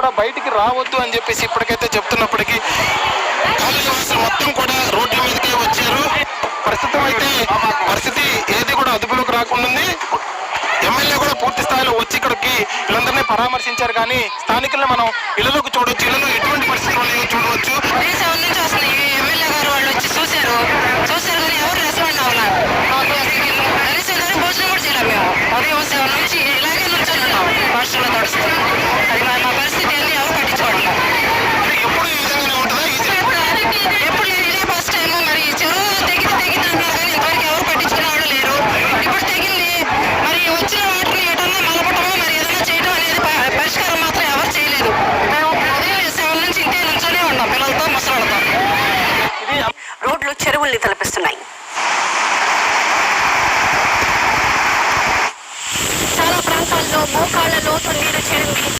కూడా బయటికి రావద్దు అని చెప్పేసి ఇప్పటికైతే చెప్తున్నప్పటికీ మొత్తం కూడా రోడ్ల మీదకే వచ్చారు. ప్రస్తుతం అయితే పరిస్థితి ఏది కూడా అదుపులోకి రాకుండా ఎమ్మెల్యే కూడా పూర్తి స్థాయిలో వచ్చి ఇక్కడికి వీళ్ళందరినీ పరామర్శించారు. కానీ స్థానికులను మనం ఇళ్ళలోకి చూడవచ్చు ఇళ్ళను ఎటువంటి పరిస్థితులు ఉన్నాయో చూడవచ్చు ఎమ్మెల్యే గారు వాళ్ళు వచ్చి చూశారు. చూశారు కానీ ఎవరు భోజనం కూడా చేయాలి మేము. ఉదయం నుంచి ఇలాగే నుంచొని ఉన్నాం. రోడ్లు చెరువుల్ని తలపిస్తున్నాయి. చాలా ప్రాంతాల్లో మోకాళ్ళ లోతు నీరు చేరింది